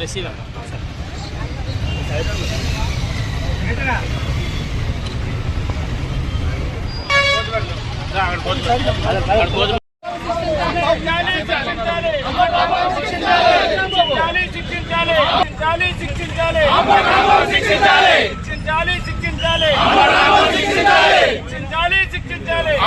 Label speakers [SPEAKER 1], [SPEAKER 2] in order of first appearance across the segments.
[SPEAKER 1] Receiver
[SPEAKER 2] శిక్షించాలి శిక్షించాలి శిక్షించాలి శిక్షించాలి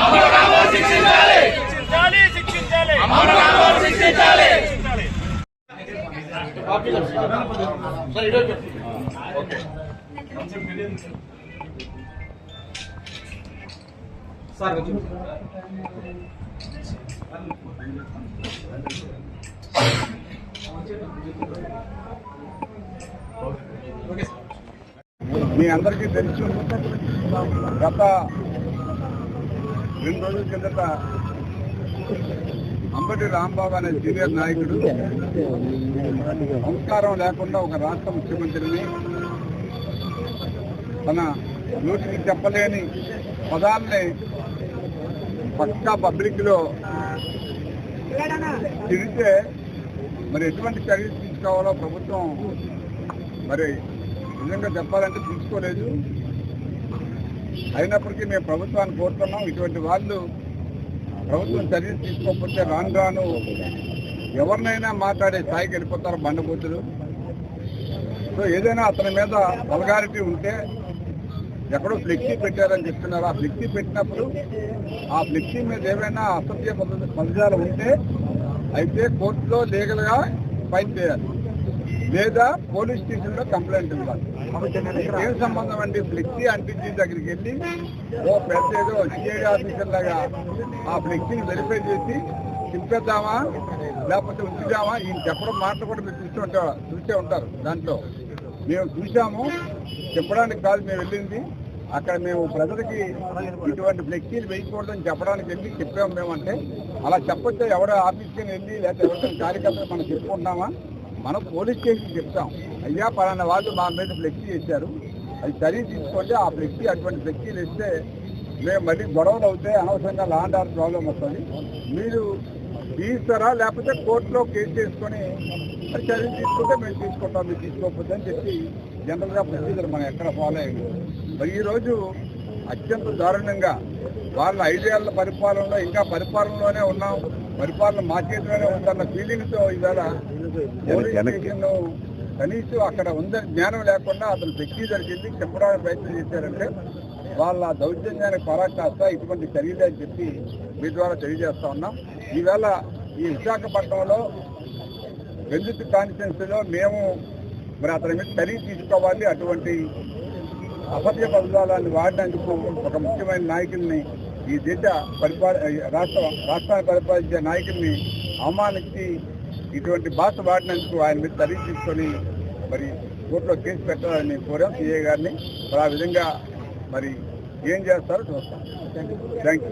[SPEAKER 3] మీ అందరికీ తెలుసు గత రెండు రోజుల కిందట అంబటి రాంబాబు అనే సీనియర్ నాయకుడు. సంస్కారం లేకుండా ఒక రాష్ట్ర ముఖ్యమంత్రిని తన నోటికి చెప్పలేని పదాలని పక్కా పబ్లిక్లో తిరిగితే మరి ఎటువంటి చర్యలు తీసుకోవాలో ప్రభుత్వం మరి నిజంగా చెప్పాలంటే తీసుకోలేదు. అయినప్పటికీ మేము ప్రభుత్వాన్ని కోరుతున్నాం. ఇటువంటి వాళ్ళు ప్రభుత్వం చర్యలు తీసుకోకపోతే రాను రాను ఎవరినైనా మాట్లాడే స్థాయికి వెళ్ళిపోతారు బండబూతులు. సో ఏదైనా అతని మీద వల్గారిటీ ఉంటే ఎక్కడో ఫ్లెక్సీ పెట్టారని చెప్తున్నారు. ఆ ఫ్లెక్సీ పెట్టినప్పుడు ఆ ఫ్లెక్సీ మీద ఏమైనా అసభ్య పదజాలు ఉంటే అయితే కోర్టులో లీగల్గా ఫైట్ చేయాలి. లేదా పోలీస్ స్టేషన్లో కంప్లైంట్ ఇవ్వాలి ఏం సంబంధం అండి? ఫ్లెక్సీ అంటించి దగ్గరికి వెళ్ళి ఓ పెద్ద ఏదో సిఐడి ఆఫీసర్ లాగా ఆ ఫ్లెక్సీని వెరిఫై చేసి తిప్పేద్దామా లేకపోతే ఉంచుదామా? ఈయన చెప్పడం మాటలు కూడా మీరు చూస్తూ ఉంటారు చూసే ఉంటారు దాంట్లో. మేము చూసాము చెప్పడానికి కాదు మేము వెళ్ళింది. అక్కడ మేము ప్రజలకి ఇటువంటి ఫ్లెక్సీలు వేయకూడదని చెప్పడానికి వెళ్ళి చెప్పాము మేమంటే. అలా చెప్పొచ్చే? ఎవడో ఆఫీస్కి వెళ్ళి లేకపోతే ఎవరికైనా కార్యకర్తలు మనం చెప్పుకుంటామా మనం పోలీస్ స్టేషన్ చెప్తాం అయ్యా పలానా వాళ్ళు మా మీద ఫ్లెక్సీ చేశారు అది చర్య తీసుకోండి ఆ ఫ్లెక్సీ అటువంటి ఫ్లెక్సీలు ఇస్తే మేము మళ్ళీ గొడవలు అవుతాయి అనవసరంగా లాండ్ ఆర్డర్ ప్రాబ్లం వస్తుంది. మీరు తీస్తారా లేకపోతే కోర్టులో కేసు చేసుకొని మరి తీసుకుంటే మేము తీసుకుంటాం మీరు తీసుకోకపోతే అని చెప్పి జనరల్గా ప్రొసీజర్ మనం ఎక్కడ ఫాలో అయ్యింది మరి ఈరోజు అత్యంత దారుణంగా వాళ్ళ ఐదేళ్ళ పరిపాలనలో ఇంకా పరిపాలనలోనే ఉన్నాం పరిపాలన మా చేతిలోనే ఉందన్న ఫీలింగ్తో ఇవాళ కనీసం అక్కడ ఉందని జ్ఞానం లేకుండా అతను వ్యక్తి దగ్గరికి వెళ్ళి చెప్పడానికి ప్రయత్నం చేశారంటే వాళ్ళ దౌర్జన్యానికి పరాకాష్ట ఇటువంటి చర్యలే అని చెప్పి మీ ద్వారా తెలియజేస్తా ఉన్నాం. ఈవేళ ఈ విశాఖపట్నంలో వెల్లుత్తి కాన్స్టిట్యున్సీలో మేము మరి అతని మీద చర్య తీసుకోవాలి. అటువంటి అసభ్య పదజాలాన్ని వాడినందుకు ఒక ముఖ్యమైన నాయకుల్ని ఈ దేశ పరిపాల రాష్ట్ర రాష్ట్రాన్ని పరిపాలించే నాయకుల్ని అవమానించి ఇటువంటి భాష వాడినందుకు ఆయన మీద చర్య తీసుకొని మరి కోర్టులో కేసు పెట్టాలని కోరాం. సీఏ గారిని. మరి ఆ విధంగా మరి ఏం చేస్తారో చూస్తాం. Thank you